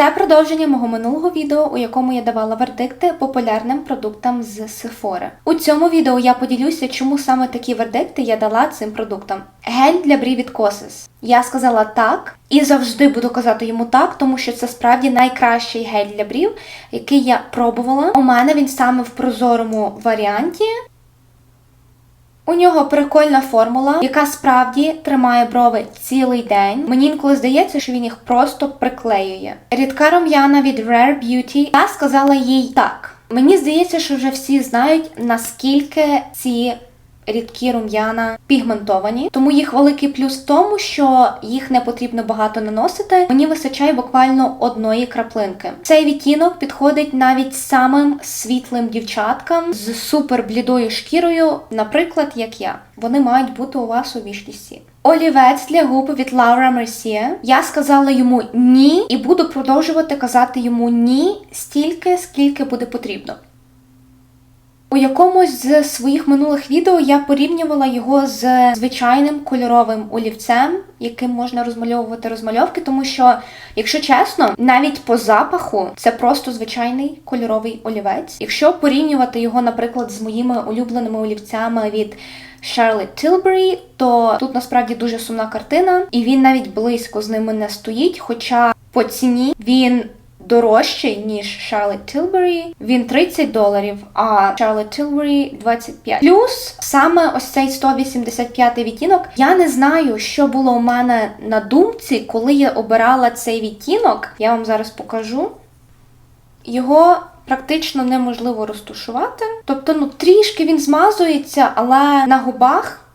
Це продовження мого минулого відео, у якому я давала вердикти популярним продуктам з Sephora. У цьому відео я поділюся, чому саме такі вердикти я дала цим продуктам. Гель для брів від Kosas. Я сказала так і завжди буду казати йому так, тому що це справді найкращий гель для брів, який я пробувала. У мене він саме в прозорому варіанті. У нього прикольна формула, яка справді тримає брови цілий день. Мені інколи здається, що він їх просто приклеює. Рідка рум'яна від Rare Beauty. Я сказала їй так. Мені здається, що вже всі знають, наскільки ці рідкі рум'яна пігментовані, тому їх великий плюс в тому, що їх не потрібно багато наносити. Мені вистачає буквально одної краплинки. Цей відтінок підходить навіть самим світлим дівчаткам з супер блідою шкірою, наприклад, як я. Вони мають бути у вас у вішлісті. Олівець для губ від Laura Mercier. Я сказала йому ні, і буду продовжувати казати йому ні стільки, скільки буде потрібно. У якомусь з своїх минулих відео я порівнювала його з звичайним кольоровим олівцем, яким можна розмальовувати розмальовки, тому що, якщо чесно, навіть по запаху це просто звичайний кольоровий олівець. Якщо порівнювати його, наприклад, з моїми улюбленими олівцями від Charlotte Tilbury, то тут насправді дуже сумна картина, і він навіть близько з ними не стоїть. Хоча по ціні він дорожчий, ніж Charlotte Tilbury. Він 30 доларів, а Charlotte Tilbury 25. Плюс саме ось цей 185 відтінок. Я не знаю, що було у мене на думці, коли я обирала цей відтінок. Я вам зараз покажу. Його практично неможливо розтушувати. Тобто, ну трішки він змазується, але на губах.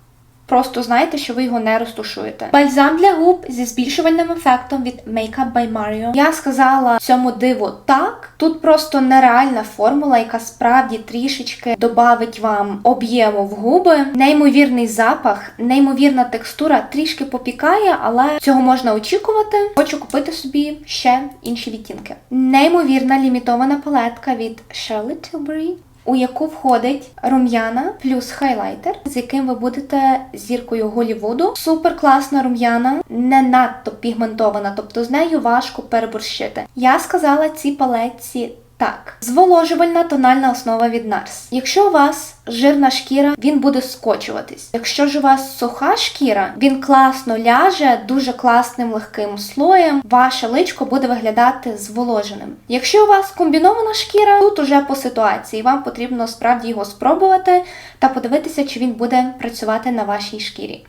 Просто знайте, що ви його не розтушуєте. Бальзам для губ зі збільшувальним ефектом від Makeup by Mario. Я сказала цьому диву так. Тут просто нереальна формула, яка справді трішечки додавить вам об'єму в губи. Неймовірний запах, неймовірна текстура трішки попікає, але цього можна очікувати. Хочу купити собі ще інші відтінки. Неймовірна лімітована палетка від Charlotte Tilbury у яку входить рум'яна плюс хайлайтер, з яким ви будете зіркою Голівуду. Супер класна рум'яна, не надто пігментована, тобто з нею важко переборщити. Я сказала цій палетці. Так, зволожувальна тональна основа від NARS. Якщо у вас жирна шкіра, він буде скочуватись. Якщо ж у вас суха шкіра, він класно ляже, дуже класним легким слоєм. Ваше личко буде виглядати зволоженим. Якщо у вас комбінована шкіра, тут уже по ситуації вам потрібно справді його спробувати та подивитися, чи він буде працювати на вашій шкірі.